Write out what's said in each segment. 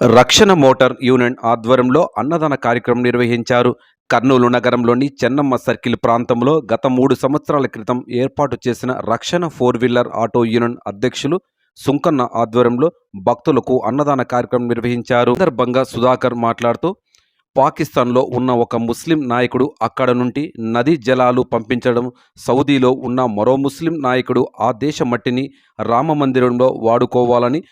రక్షణ motor union ఆధ్వర్యంలో అన్నదాన కార్యక్రమం నిర్వహించారు. కర్నూలు నగరంలోని చెన్నమ్మ సర్కిల్ ప్రాంతంలో గత మూడు సంవత్సరాల క్రితం ఏర్పాటు చేసిన రక్షణ ఫోర్ వీలర్ ఆటో యూనియన్ అధ్యక్షులు సుంకన్న ఆధ్వర్యంలో భక్తులకు అన్నదాన కార్యక్రమం నిర్వహించారు. సందర్భంగా సుధాకర్ మాట్లాడుతూ పాకిస్తాన్లో ఉన్న ఒక ముస్లిం నాయకుడు అక్కడ నుండి నదీ జలాలు పంపించడం సౌదీలో ఉన్న మరో ముస్లిం నాయకుడు ఆ దేశ మట్టిని రామ మందిరంలో వాడుకోవాలని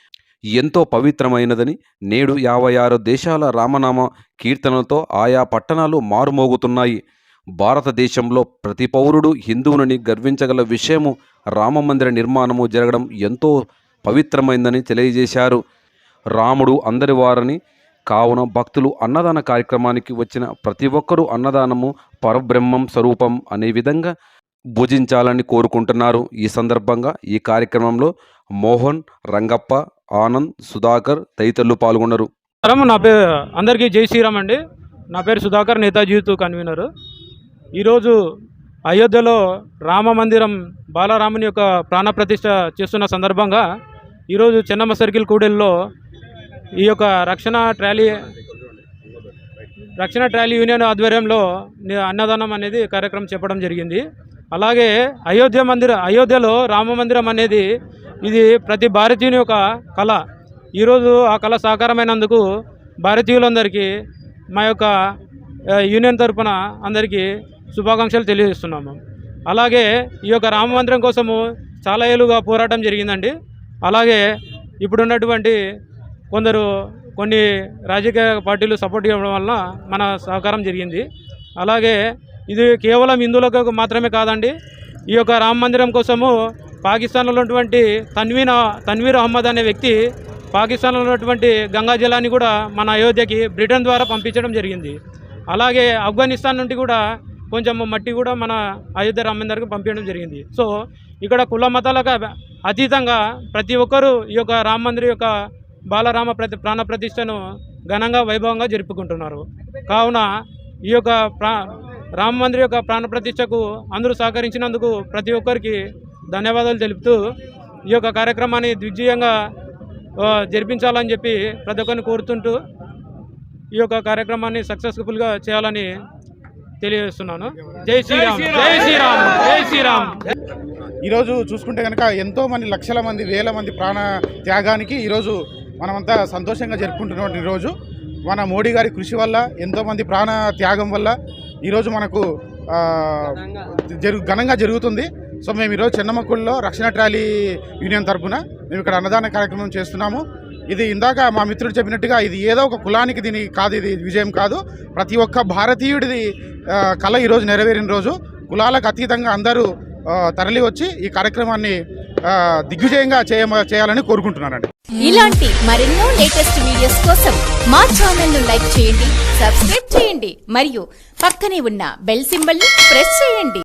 ఎంతో పవిత్రమైనదని నేడు యాభై ఆరు దేశాల రామనామ కీర్తనలతో ఆయా పట్టణాలు మారుమోగుతున్నాయి. భారతదేశంలో ప్రతి పౌరుడు హిందువునని గర్వించగల విషయము రామమందిర నిర్మాణము జరగడం ఎంతో పవిత్రమైందని తెలియజేశారు. రాముడు అందరి వారని కావున భక్తులు అన్నదాన కార్యక్రమానికి వచ్చిన ప్రతి ఒక్కరూ అన్నదానము పరబ్రహ్మం స్వరూపం అనే విధంగా భుజించాలని కోరుకుంటున్నారు. ఈ సందర్భంగా ఈ కార్యక్రమంలో మోహన్ రంగప్ప ఆనంద్ సుధాకర్ తదితరులు పాల్గొన్నారు. నా పేరు అందరికీ జై శ్రీరామ్ అండి. నా పేరు సుధాకర్ నేతాజీ యూత్ కన్వీనర్. ఈరోజు అయోధ్యలో రామ మందిరం బాలరాముని యొక్క ప్రాణప్రతిష్ఠ చేస్తున్న సందర్భంగా ఈరోజు చెన్నమ్మ సర్కిల్ కూడెల్లో ఈ యొక్క రక్షణ ట్రాలీ రక్షణ ట్రాలీ యూనియన్ ఆధ్వర్యంలో అన్నదానం అనేది కార్యక్రమం చెప్పడం జరిగింది. అలాగే అయోధ్య మందిర అయోధ్యలో రామ మందిరం అనేది ఇది ప్రతి భారతీయుని యొక్క కళ. ఈరోజు ఆ కళ సాకారమైనందుకు భారతీయులందరికీ మా యొక్క యూనియన్ తరపున అందరికీ శుభాకాంక్షలు తెలియజేస్తున్నాము. అలాగే ఈ యొక్క రామ మందిరం కోసము చాలా ఏళ్ళుగా పోరాటం జరిగిందండి. అలాగే ఇప్పుడున్నటువంటి కొందరు కొన్ని రాజకీయ పార్టీలు సపోర్ట్ ఇవ్వడం వలన మన సహకారం జరిగింది. అలాగే ఇది కేవలం హిందువులకు మాత్రమే కాదండి ఈ యొక్క రామ మందిరం కోసము పాకిస్తాన్లో ఉన్నటువంటి తన్వీన్ తన్వీర్ అహ్మద్ అనే వ్యక్తి పాకిస్తాన్లో ఉన్నటువంటి గంగా జలాన్ని కూడా మన అయోధ్యకి బ్రిటన్ ద్వారా పంపించడం జరిగింది. అలాగే ఆఫ్ఘనిస్తాన్ నుండి కూడా కొంచెం మట్టి కూడా మన అయోధ్య రామ మందిర్కి పంపించడం జరిగింది. సో ఇక్కడ కుల మతాలకు అతీతంగా ప్రతి ఒక్కరూ ఈ యొక్క రామ మందిర్ యొక్క బాలరామ ప్రతి ప్రాణ ప్రతిష్టను ఘనంగా వైభవంగా జరుపుకుంటున్నారు. కావున ఈ యొక్క ప్రా రామ మందిర్ యొక్క ప్రాణ ప్రతిష్టకు అందరూ సహకరించినందుకు ప్రతి ఒక్కరికి ధన్యవాదాలు తెలుపుతూ ఈ యొక్క కార్యక్రమాన్ని దిగ్విజయంగా ఆ, జరిపించాలని చెప్పి ప్రతి ఒక్కరిని కోరుతుంటూ ఈ యొక్క కార్యక్రమాన్ని సక్సెస్ఫుల్గా చేయాలని తెలియజేస్తున్నాను. జై శ్రీరామ్. జై శ్రీరామ్. జై శ్రీరామ్. ఈరోజు చూసుకుంటే కనుక ఎంతో మంది లక్షల మంది వేల మంది ప్రాణ త్యాగానికి ఈరోజు మనమంతా సంతోషంగా జరుపుకుంటున్నటువంటి రోజు. మన మోడీ గారి కృషి వల్ల ఎంతో మంది ప్రాణ త్యాగం వల్ల ఈరోజు మనకు ఆ, జరుగు ఘనంగా జరుగుతుంది. సో మేము ఈరోజు చెన్నమక్కుల్లో రక్షణ ట్రాలీ యూనియన్ తరఫున మేము ఇక్కడ అన్నదాన కార్యక్రమం చేస్తున్నాము. ఇది ఇందాక మా మిత్రుడు చెప్పినట్టుగా ఇది ఏదో ఒక కులానికి దీని కాదు ఇది విజయం కాదు. ప్రతి ఒక్క భారతీయుడిది కళ ఈరోజు నెరవేరిన రోజు. కులాలకు అతీతంగా అందరూ తరలి వచ్చి ఈ కార్యక్రమాన్ని దిగ్విజయంగా చేయ చేయాలని కోరుకుంటున్నానండి ఇలాంటి మరెన్నో లేటెస్ట్ వీడియోస్ కోసం మా ఛానల్ను లైక్ చేయండి సబ్స్క్రైబ్ చేయండి మరియు పక్కనే ఉన్న బెల్ సింబల్ని ప్రెస్ చేయండి.